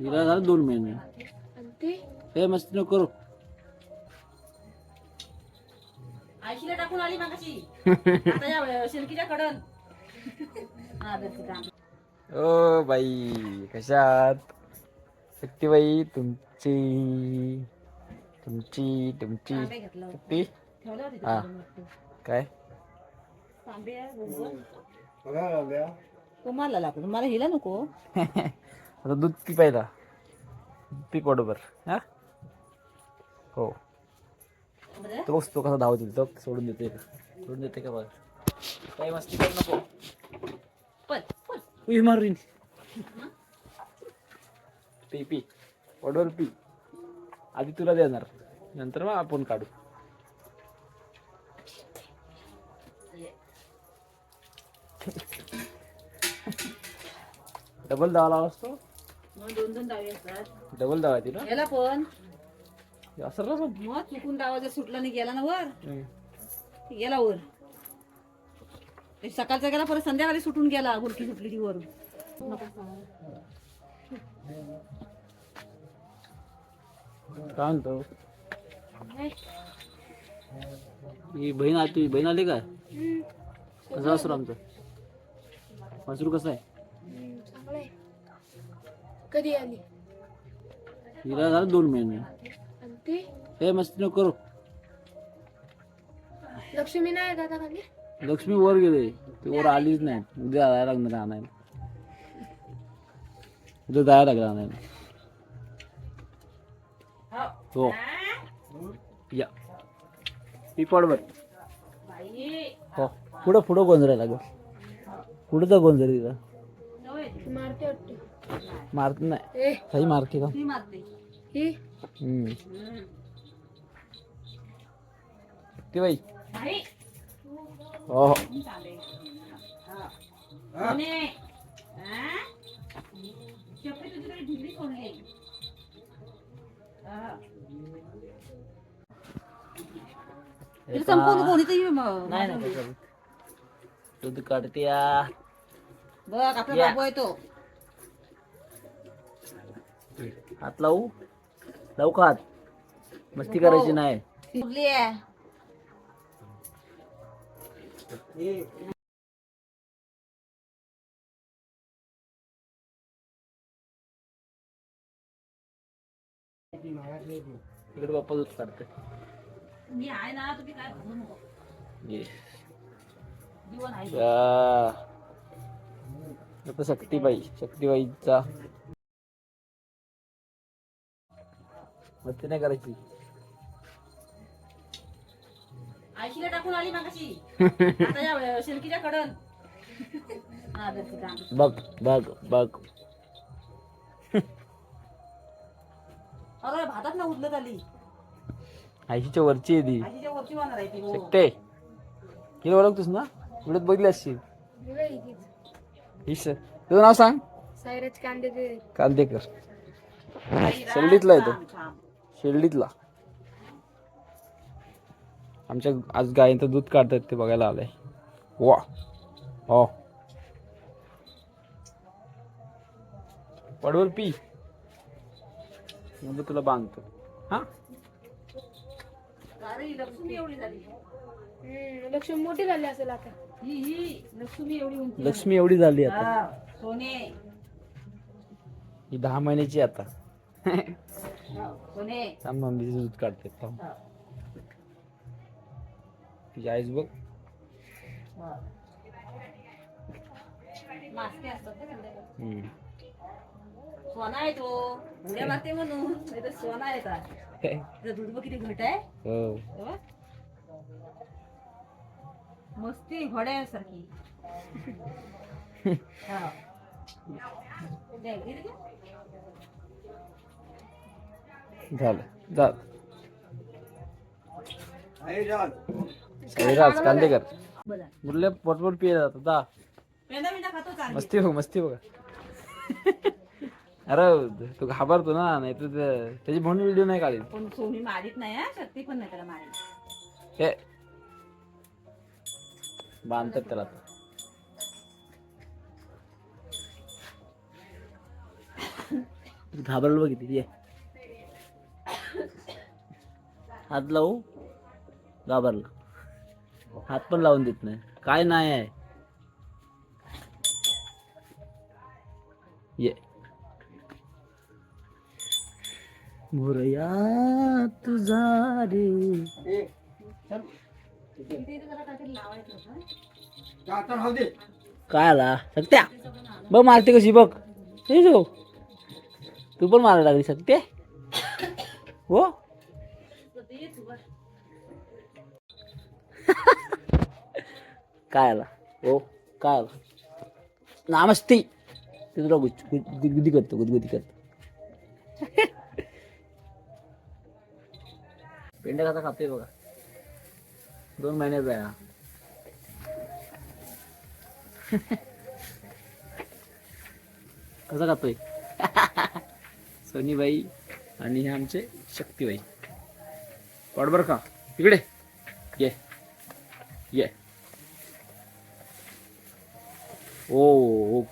हिला झालं दोन महिने. आणि ते? हे मस्ती नको करू. आयशीला टाकून आली मागाशी. आता या शिल्कीच्या कडन. दर्शिका ओ बाई कशात? शक्तीबाई तुमची तुमची तुमची तांबे घेतलं शक्ती? ठेवलं होते हा. काय? तांबे आहे. तुम्हाला लागतो मला हिला नको. आता दूध पी पाहिला. पी बरोबर हा? हो? तो बघ तो कसा धावतो तो सोडून देते सोडून देते का बघ. काही मस्ती करू नको. पण उई मारीन. पी पी. ऑर्डर पी. आधी तुला देणार. नंतर मग आपण काढू. डबल दावा लावा असतो. मग दोन दोन डावे असतात. डबल दावा ती ना याला पण. असं ना मग? मग चुकून डावा जर सुटला नाही गेला ना वर हम्म. गेला वर. ते सकाळचा गेला परत संध्याकाळी सुटून गेला गुलकी सुटली ती वर काय म्हणतो? ही बहीण आली तुझी बहीण आली काय कसं वासरू आमचं वासरू कसं आहे आहे? कधी आली? हिला झालं दोन महिने. आणि ते? हे मस्ती नको करू. लक्ष्मी नाही आता खाली? लक्ष्मी वर गेले. ती वर आलीच नाही. उद्या जायला लागणार आणायला. उद्या जायला लागलं आणायला. हो. या. पिपडवर हो. पुढं पुढं गोंजरायला लागल. पुढं तर गोंजर तिथं. मारते वाटते. मारत नाही ए। काही मारते का ती मारते। ही हम्म. ते बाई नाही हो। हो। म्हणे, हा? शेपटी तुझीकडे ढिगली सोडली हा. तिला संपवून कोणीतरी म- नाही नाही कसं दूध काढते या बघ आपला या. बाबू आहे तो। हात लावू? लावू का हात? मस्ती करायची नाही. कुठली आहे. इकडे बाप्पा दूध काढते मी आहे ना तुम्ही काय म्हणू नको. ये. जीवन आहे. या. आता शक्तीबाई शक्तीबाईचा मस्ती नाही करायची. टाकून आली मागाशी. आता या शिल्कीच्या कडन. हा बघ बघ बघ. अरे भातात ना उदलत आली आईशीच्या वरची आहे ती. आईच्या वरची आहे ती हो. शकते. हिला ओळखतोस ना? व्हिडिओत बघितली असशील. हिस तुझं नाव सांग. सायराज कांदे ते कांदेकर आई शिर्डीतला आहे तो. शिर्डीतला. आमच्या आज गायीचं दूध काढतात ते बघायला आलंय. वा. हो. पडवर पी. मग तुला बांधतो. हा? लक्ष्मी एवढी झाली. मोठी असेल आता. ही ही लक्ष्मी एवढी लक्ष्मी एवढी झाली आता. हा, सोने. ही दहा महिन्याची आता. थांब मम्मीचं दूध काढते थांब. हा, तिची आईस बघ. हम्म. सोना आहे तो. उड्या मारते म्हणून. नाही तर सोना आहे का तिचं दूध बघ किती घट आहे. हो. हे बघ. मस्ती घोड्यासारखी. हा. झालं. जा. राज कांदेकर. मुरले पोटपोट पिये जातात जा. मस्ती बघ मस्ती बघा. अरे तू घाबरतो ना नाही ते- त्याची म्हणून व्हिडिओ नाही काढेल पण सोनी मारीत नाही हा? शक्ती पण नाही त्याला मारीत. हे. बांधतात त्याला. घाबरलं बघ हात लावू? घाबरला. हात पण लावून देत नाही. काय नाही आहे. ये. मोरया तुझा रे. काय आला? सत्या. बघ मारते कशी बघ. तू पण मारायला लागली सत्य. हो? काय आला ओ काय आला नामस्ते. ते तुला गुच- गुदगुदी करतो गुदगुदी करतो. पेंड्या कसा खातोय बघा. दोन महिन्याचा आहे हा. कसा खातोय? सोनीबाई आणि हे आमचे शक्तीबाई. वाट बरं का. इकडे. ये. ये. ओ.